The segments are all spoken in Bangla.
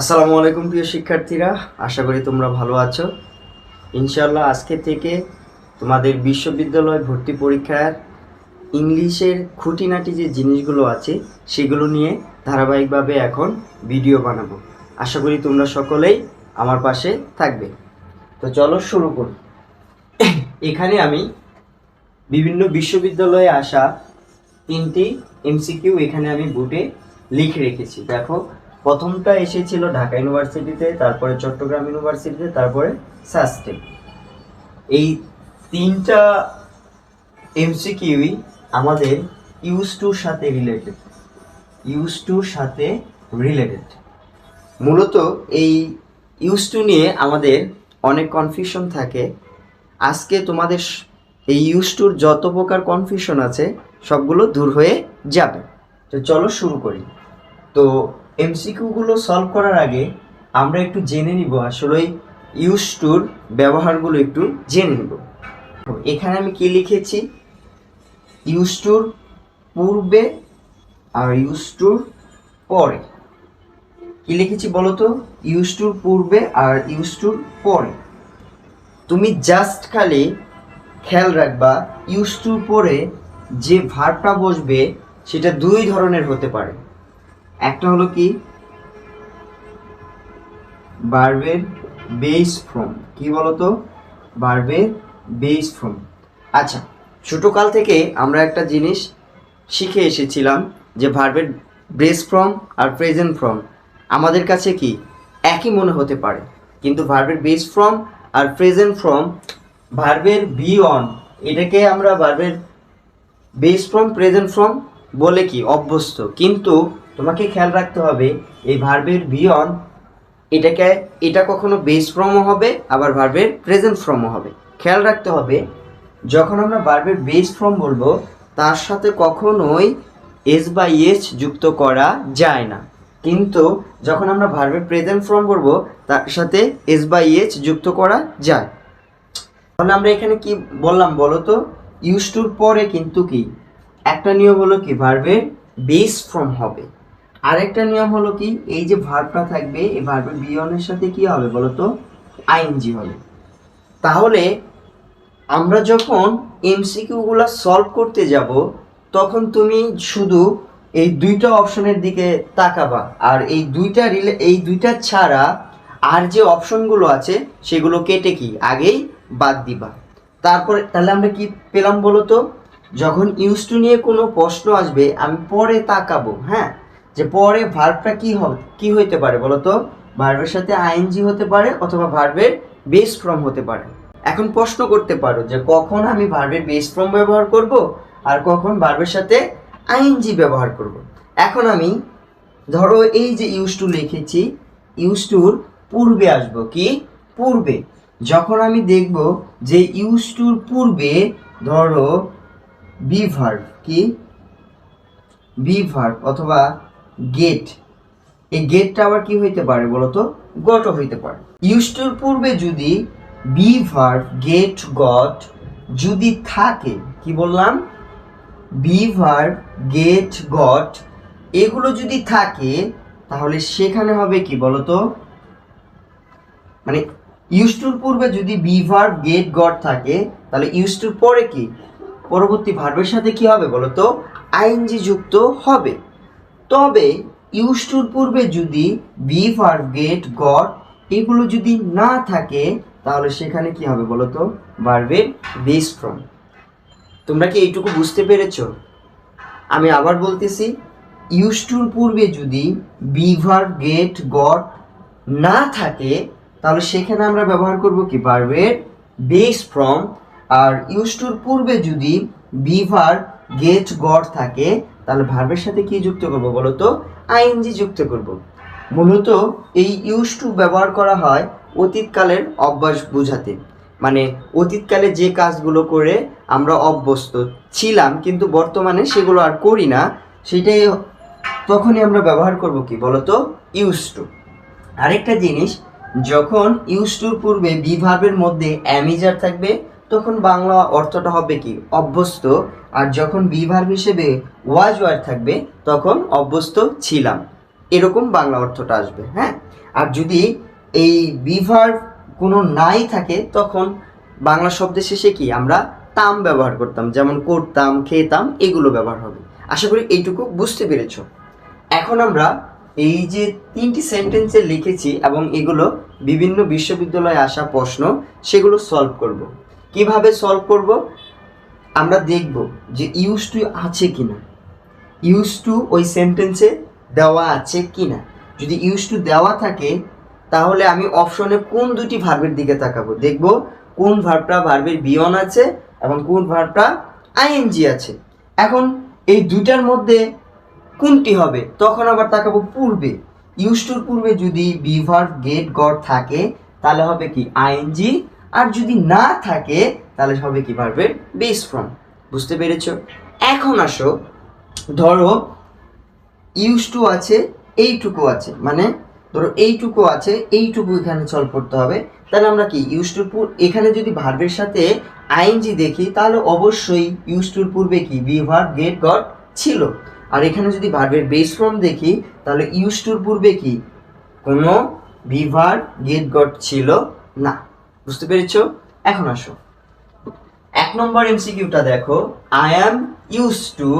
আসসালামু আলাইকুম প্রিয় শিক্ষার্থীরা, আশা করি তোমরা ভালো আছো। ইনশাল্লাহ আজকে থেকে তোমাদের বিশ্ববিদ্যালয় ভর্তি পরীক্ষার ইংলিশের খুঁটিনাটি যে জিনিসগুলো আছে, সেগুলো নিয়ে ধারাবাহিকভাবে এখন ভিডিও বানাবো। আশা করি তোমরা সকলেই আমার পাশে থাকবে। তো চলো শুরু করি। এখানে আমি বিভিন্ন বিশ্ববিদ্যালয়ে আসা তিনটি এমসিকিউ এখানে আমি বুটে লিখে রেখেছি। দেখো প্রথমটা এসেছিল ঢাকা ইউনিভার্সিটিতে, তারপরে চট্টগ্রাম ইউনিভার্সিটিতে, তারপরে সাস্টে এই তিনটা এমসিকিউই আমাদের ইউজ টুর সাথে রিলেটেড। ইউজ টুর সাথে রিলেটেড। মূলত এই ইউজ টু নিয়ে আমাদের অনেক কনফিউশন থাকে। আজকে তোমাদের এই ইউজ টুর যত প্রকার কনফিউশন আছে, সবগুলো দূর হয়ে যাবে। তো চলো শুরু করি। তো এমসিকিউগুলো সলভ করার আগে আমরা একটু জেনে নিব আসলে ইউজ টুর ব্যবহারগুলো একটু জেনে নিব। এখানে আমি কি লিখেছি? ইউজ টুর পূর্বে আর ইউজ টুর পরে। কি লিখেছি বলো তো ইউজ টুর পূর্বে আর ইউজ টুর পরে। তুমি জাস্ট খালি খেয়াল রাখবা ইউজ টুর পরে যে ভারটা বসবে সেটা দুই ধরনের হতে পারে। একটা হলো কি? বার্বের বেস ফ্রম কি বলতো? বার্বের বেস ফ্রম আচ্ছা ছোটকাল থেকে আমরা একটা জিনিস শিখে এসেছিলাম যে ভার্বের বেস ফ্রম আর প্রেজেন্ট ফ্রম আমাদের কাছে কি? একই মনে হতে পারে। কিন্তু ভার্বের বেস ফ্রম আর প্রেজেন্ট ফ্রম ভার্বের বি অন এটাকে আমরা ভার্বের বেস ফ্রম প্রেজেন্ট ফ্রম বলে কি? অভ্যস্ত। কিন্তু তোমাকে খেয়াল রাখতে হবে, এই ভার্বের বিয়ন এটাকে, এটা কখনো বেস ফ্রমও হবে, আবার ভার্বের প্রেজেন্ট ফ্রমও হবে। খেয়াল রাখতে হবে, যখন আমরা ভার্বের বেস ফ্রম বলব, তার সাথে কখনোই এস বা এস যুক্ত করা যায় না। কিন্তু যখন আমরা ভার্বের প্রেজেন্ট ফ্রম বলব, তার সাথে এস বা এস যুক্ত করা যায়। তাহলে আমরা এখানে কি বললাম বলো তো? ইউজ টুর পরে কিন্তু কি? একটা নিয়ম হলো কি? ভার্বের বেস ফ্রম হবে। আরেকটা নিয়ম হলো কি? এই যে ভার্বটা থাকবে, এই ভার্বের বিয়নের সাথে কি হবে বলো তো আইএনজি হবে। তাহলে আমরা যখন এমসিকিউগুলো সলভ করতে যাব, তখন তুমি শুধু এই দুইটা অপশনের দিকে তাকাবা। আর এই দুইটা রিলে এই দুইটা ছাড়া আর যে অপশনগুলো আছে, সেগুলো কেটে কি? আগেই বাদ দিবা। তারপরে, তাহলে আমরা কি পেলাম বলো তো যখন ইউজ টু নিয়ে কোনো প্রশ্ন আসবে, আমি পরে তাকাবো হ্যাঁ? যে পরে ভার্বটা কি হবে কি হইতে পারে বলো তো ভার্বের সাথে আইএনজি হতে পারে অথবা ভার্বের বেস ফ্রম হতে পারে। এখন প্রশ্ন করতে পারো যে কখন আমি ভার্বের বেস ফ্রম ব্যবহার করব আর কখন ভার্বের সাথে আইএনজি ব্যবহার করব। এখন আমি ধরো এই যে ইউজ টু লিখেছি ইউজ টুর পূর্বে আসব কি? পূর্বে। যখন আমি দেখব যে ইউজ টুর পূর্বে ধরো বি ভার্ব কি? বি ভার্ব অথবা গেট এই গেটটা আবার কি হইতে পারে বলতো? গট হইতে পারে। ইউজ টুর পূর্বে যদি বি ভার্ব গেট গট যদি থাকে, কি বললাম? বি ভার্ব গেট গট এগুলো যদি থাকে, তাহলে সেখানে হবে কি বলতো? মানে ইউজ টুর পূর্বে যদি বি ভার্ব গেট গট থাকে, তাহলে ইউজ টুর পরে কি? পরবর্তী ভার্বের সাথে কি হবে বলতো? আইএনজি যুক্ত হবে। তবে ইউজ টুর পূর্বে যদি বি ভার্ব গেট গড এগুলো যদি না থাকে, তাহলে সেখানে কি হবে বলো বলতো? ভার্বের বেস ফ্রম। তোমরা কি এইটুকু বুঝতে পেরেছ? আমি আবার বলতেছি ইউজ টুর পূর্বে যদি বিভার গেট গড না থাকে, তাহলে সেখানে আমরা ব্যবহার করব কি? ভার্বের বেস ফ্রম। আর ইউজ টুর পূর্বে যদি বিভার গেট গড থাকে তাহলে ভার্বের সাথে কি যুক্ত করব বলো তো আইএনজি যুক্ত করব। মূলত এই ইউজ টু ব্যবহার করা হয় অতীতকালের অভ্যাস বোঝাতে। মানে অতীতকালে যে কাজগুলো করে আমরা অভ্যস্ত ছিলাম কিন্তু বর্তমানে সেগুলো আর করি না, সেটাই তখনই আমরা ব্যবহার করব কি বলতো? ইউজ টু আরেকটা জিনিস, যখন ইউজ টুর পূর্বে বি ভার্বের মধ্যে অ্যামিজার থাকবে তখন বাংলা অর্থটা হবে কি? অভ্যস্ত। আর যখন বি ভার্ব হিসেবে ওয়াজ ওয়ার থাকবে, তখন অভ্যস্ত ছিলাম। এরকম বাংলা অর্থটা আসবে হ্যাঁ? আর যদি এই বিভার কোনো নাই থাকে, তখন বাংলা শব্দের শেষে কি? আমরা তাম ব্যবহার করতাম, যেমন করতাম, খেতাম, এগুলো ব্যবহার হবে। আশা করি এইটুকু বুঝতে পেরেছ। এখন আমরা এই যে তিনটি সেন্টেন্সে লিখেছি এবং এগুলো বিভিন্ন বিশ্ববিদ্যালয়ে আসা প্রশ্ন, সেগুলো সলভ করব। কীভাবে সলভ করব? আমরা দেখব যে ইউজ টু আছে কি না ইউজ টু ওই সেন্টেন্সে দেওয়া আছে কি না যদি ইউজ টু দেওয়া থাকে, তাহলে আমি অপশনে কোন দুটি ভার্বের দিকে তাকাবো? দেখব কোন ভার্বটা ভার্বের বিয়ন আছে এবং কোন ভার্বটা আইএনজি আছে। এখন এই দুইটার মধ্যে কোনটি হবে? তখন আবার তাকাবো পূর্বে। ইউজ টুর পূর্বে যদি বি গেট গড থাকে, তাহলে হবে কি? আইএনজি আর যদি না থাকে, তাহলে হবে কি ভার্বের বেস ফর্ম বুঝতে পেরেছ? এখন আসো। ধরো ইউজ টু আছে, এইটুকু আছে। মানে ধরো এইটুকু আছে, এইটুকু এখানে চল করতে হবে। তাহলে আমরা কি? ইউজ টুর এখানে যদি ভার্বের সাথে আইএনজি দেখি, তাহলে অবশ্যই ইউজ টুর পূর্বে কি? বি ভার্ব গেট গট ছিল। আর এখানে যদি ভার্বের বেস ফর্ম দেখি, তাহলে ইউজ টুর পূর্বে কি? কোনো বি ভার্ব গেট গট ছিল না। বুঝতে পেরেছ? এখন আসো। এক নম্বর এমসিকিউটা দেখো। I am use to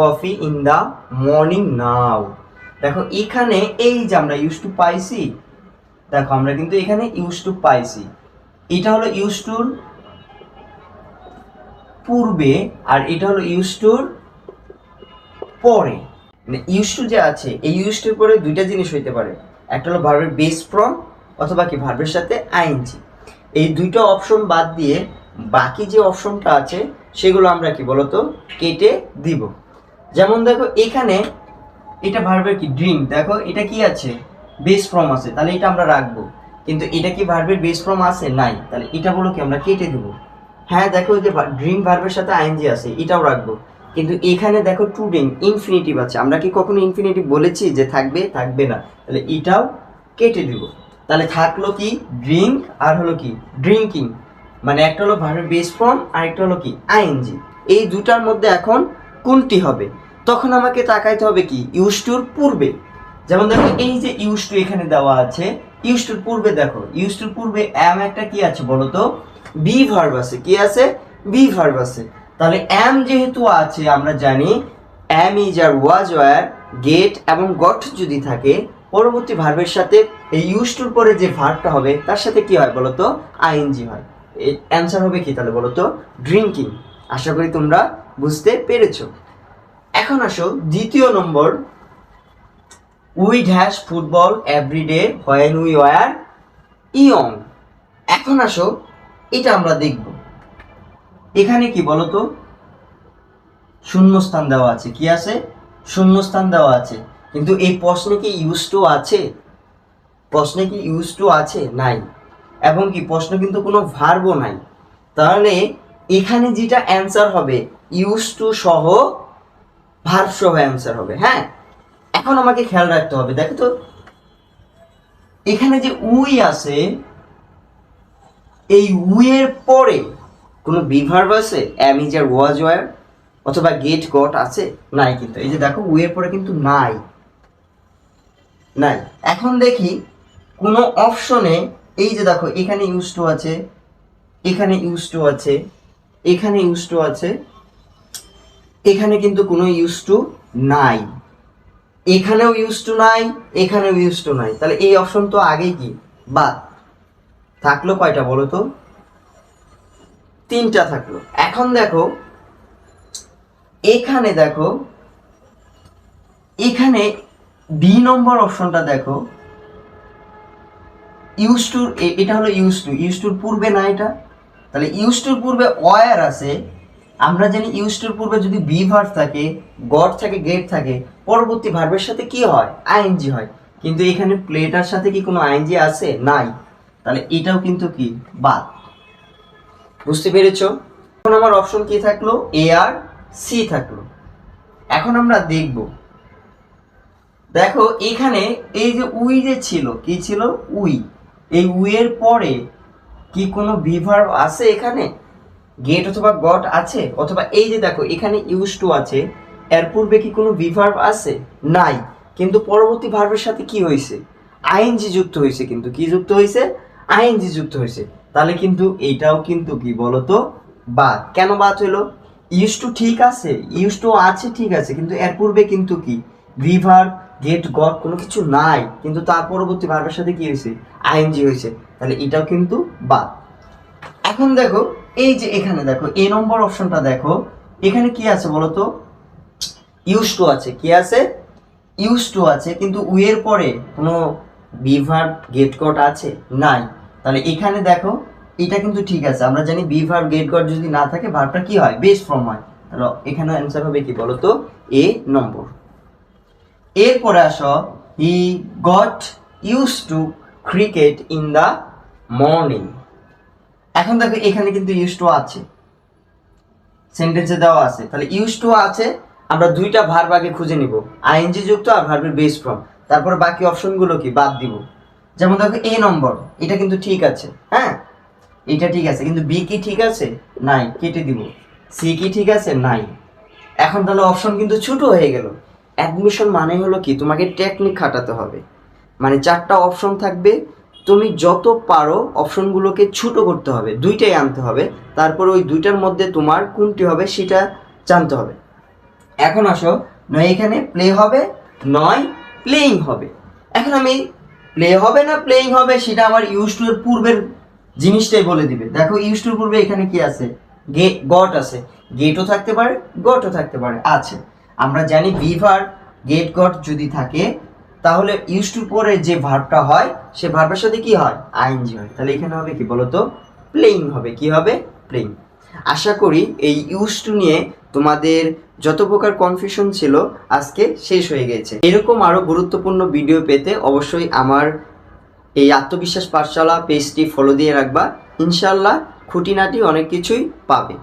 coffee in the morning নাও দেখো, এখানে এই যে আমরা ইউজ টু পাইছি, দেখো, আমরা কিন্তু এখানে ইউজ টু পাইছি। এটা হলো ইউজ টুর পূর্বে আর এটা হলো ইউজ টুর পরে। মানে ইউজ টু যে আছে, এই ইউজ টুর পরে দুইটা জিনিস হইতে পারে। একটা হলো ভার্বের বেস ফ্রম অথবা কি ভার্বের সাথে আইএনজি এই দুইটা অপশন বাদ দিয়ে বাকি যে অপশনটা আছে, সেগুলো আমরা কি বলতো? কেটে দিব। যেমন দেখো, এখানে এটা ভার্বের কি? ড্রিঙ্ক দেখো, এটা কি আছে? বেস ফর্ম আছে। তাহলে এটা আমরা রাখব। কিন্তু এটা কি ভার্বের বেস ফর্ম আছে? নাই। তাহলে এটা বলো কি? আমরা কেটে দেব। হ্যাঁ দেখো যে ড্রিঙ্ক ভার্বের সাথে আইএনজি আছে, এটাও রাখব। কিন্তু এখানে দেখো টু ড্রিঙ্ক ইনফিনিটিভ আছে। আমরা কি কখনো ইনফিনিটিভ বলেছি যে থাকবে থাকবে না? তাহলে এটাও কেটে দিব। তাহলে থাকল কি? ড্রিঙ্ক আর হলো কি? ড্রিঙ্কিং মানে একটা হলো ভার্বের বেস ফর্ম আর একটা হলো কি? আইএনজি এই দুটার মধ্যে এখন কোনটি হবে? তখন আমাকে তাকাইতে হবে কি? ইউজ টুর পূর্বে। যেমন দেখো, এই যে ইউজ টু এখানে দেওয়া আছে ইউজ টুর পূর্বে দেখো ইউজ টুর পূর্বে এম একটা কি আছে বলো তো? বি ভার্ব আছে। কি আছে? বি ভার্ব আছে। তাহলে এম যেহেতু আছে, আমরা জানি am is are was were get এবং গট যদি থাকে পরবর্তী ভার্বের সাথে এই ইউজ টুর পরে যে ভার্বটা হবে, তার সাথে কি হয় বলো তো আইএনজি হয় অ্যান্সার হবে কি তাহলে বলো তো ড্রিঙ্কিং আশা করি তোমরা বুঝতে পেরেছ। এখন আসো দ্বিতীয় নম্বর। We has football everyday when we were young. এখন আসো এটা আমরা দেখব। এখানে কি বলতো? শূন্যস্থান দেওয়া আছে। কি আছে? শূন্যস্থান দেওয়া আছে। কিন্তু এই প্রশ্নে কি ইউজ টু আছে? প্রশ্নে কি ইউজ টু আছে? নাই। এবং কি প্রশ্ন কিন্তু কোনো ভার্বও নাই। তাহলে এখানে যেটা অ্যান্সার হবে ইউজ টু সহ ভার্ব সহ অ্যান্সার হবে হ্যাঁ? এখন আমাকে খেয়াল রাখতে হবে, দেখো তো। এখানে যে উই আছে, এই উইয়ের পরে কোনো বিভার্ব আছে? Am is are was were অথবা গেট গট আছে? নাই কিন্তু। এই যে দেখো উইয়ের পরে কিন্তু নাই। নাই। এখন দেখি কোনো অপশনে এই যে দেখো, এখানে ইউজ টু আছে, এখানে ইউজ টু আছে, এখানে ইউজ টু আছে, এখানে কিন্তু কোনো ইউজ টু নাই। এখানেও ইউজ টু নাই, এখানেও ইউজ টু নাই। তাহলে এই অপশন তো আগে কি? বাদ। থাকল কয়টা বলো তো? তিনটা থাকল। এখন দেখো, এখানে দেখো, এখানে বি নম্বর অপশনটা দেখো। ইউজ টুর এটা হলো ইউজ টু ইউজ টুর পূর্বে না এটা? তাহলে ইউজ টুর পূর্বে ওয়ার আছে। আমরা জানি ইউজ টুর পূর্বে যদি বি ভার্ব থাকে, গড থাকে গেট থাকে, পরবর্তী ভার্বের সাথে কি হয়? আইএনজি হয়। কিন্তু এখানে প্লেটার সাথে কি কোনো আইএনজি আছে? নাই। তাহলে এটাও কিন্তু কি? বাদ। বুঝতে পেরেছ? এখন আমার অপশন কি থাকল? এ আর সি থাকল। এখন আমরা দেখব। দেখো, এখানে এই যে উই যে ছিল, কি ছিল? উই। এই উইয়ের পরে কি কোনো বিভার্ব আছে এখানে? গেট অথবা গট আছে? অথবা এই যে দেখো, এখানে ইউজ টু আছে। এর পূর্বে কি কোনো বিভার্ব আছে? নাই। কিন্তু পরবর্তী ভার্বের সাথে কি হয়েছে? আইএনজি যুক্ত হয়েছে কিন্তু। কি যুক্ত হয়েছে? আইএনজি যুক্ত হয়েছে। তাহলে কিন্তু এইটাও কিন্তু কি বলতো? বাদ। কেন বাদ হলো? ইউজ টু ঠিক আছে। ইউজ টু আছে, ঠিক আছে। কিন্তু এর পূর্বে কিন্তু কি? রিভার গেট গট কোনো কিছু নাই, কিন্তু তার পরবর্তী ভার্বের সাথে কি হয়েছে? আইএনজি হয়েছে। তাহলে এটাও কিন্তু বাদ। এখন দেখো, এই যে এখানে দেখো এ নম্বর অপশনটা দেখো, এখানে কি আছে বলতো? ইউজ টু আছে। কি আছে? ইউজ টু আছে, কিন্তু উয়ের পরে কোনো বিভার গেট গট আছে? নাই। তাহলে এখানে দেখো, এটা কিন্তু ঠিক আছে। আমরা জানি বিভার গেট গট যদি না থাকে ভার্বটা কি হয়? বেস ফর্ম হয়। এখানে অ্যান্সার হবে কি বলতো? এ নম্বর এরপরে আসো he got use to cricket in the morning এখন দেখো, এখানে কিন্তু ইউজ টু আছে। সেন্টেন্সে দেওয়া আছে। তাহলে ইউজ টু আছে, আমরা দুইটা ভার্ব আগে খুঁজে নিব। আইএনজি যুক্ত আর ভার্বের বেস ফর্ম তারপর বাকি অপশনগুলো কি? বাদ দিব। যেমন দেখো এ নম্বর এটা কিন্তু ঠিক আছে। হ্যাঁ? এটা ঠিক আছে। কিন্তু বি কি ঠিক আছে? নাই, কেটে দিব। সি কি ঠিক আছে? নাই। এখন তাহলে অপশন কিন্তু ছোট হয়ে গেল। অ্যাডমিশন মানে হলো কি, তোমাকে টেকনিক খাটাতে হবে। মানে চারটা অপশন থাকবে, তুমি যত পারো অপশনগুলোকে ছোট করতে হবে, দুইটাই আনতে হবে। তারপর ওই দুইটার মধ্যে তোমার কোনটি হবে সেটা জানতে হবে। এখন আসো, নয় এখানে প্লে হবে, নয় প্লেইং হবে। এখন আমি প্লে হবে না প্লেইং হবে সেটা আমার ইউজ পূর্বের জিনিসটাই বলে দিবে। দেখো ইউজ পূর্বে এখানে কি আছে? গে গট আছে। গেটও থাকতে পারে গটও থাকতে পারে, আছে। আমরা জানি বিভার গেট গট যদি থাকে, তাহলে ইউজ টুর পরে যে ভার্বটা হয়, সে ভার্বের সাথে কি হয়? আইএনজি হয়। তাহলে এখানে হবে কি বলতো? প্লেইং হবে। কি হবে? প্লেইং। আশা করি এই ইউজ টু নিয়ে তোমাদের যত প্রকার কনফিউশন ছিল আজকে শেষ হয়ে গেছে। এরকম আরও গুরুত্বপূর্ণ ভিডিও পেতে অবশ্যই আমার এই আত্মবিশ্বাস পাঠশালা পেজটি ফলো দিয়ে রাখবা। ইনশাল্লাহ খুঁটিনাটি অনেক কিছুই পাবে।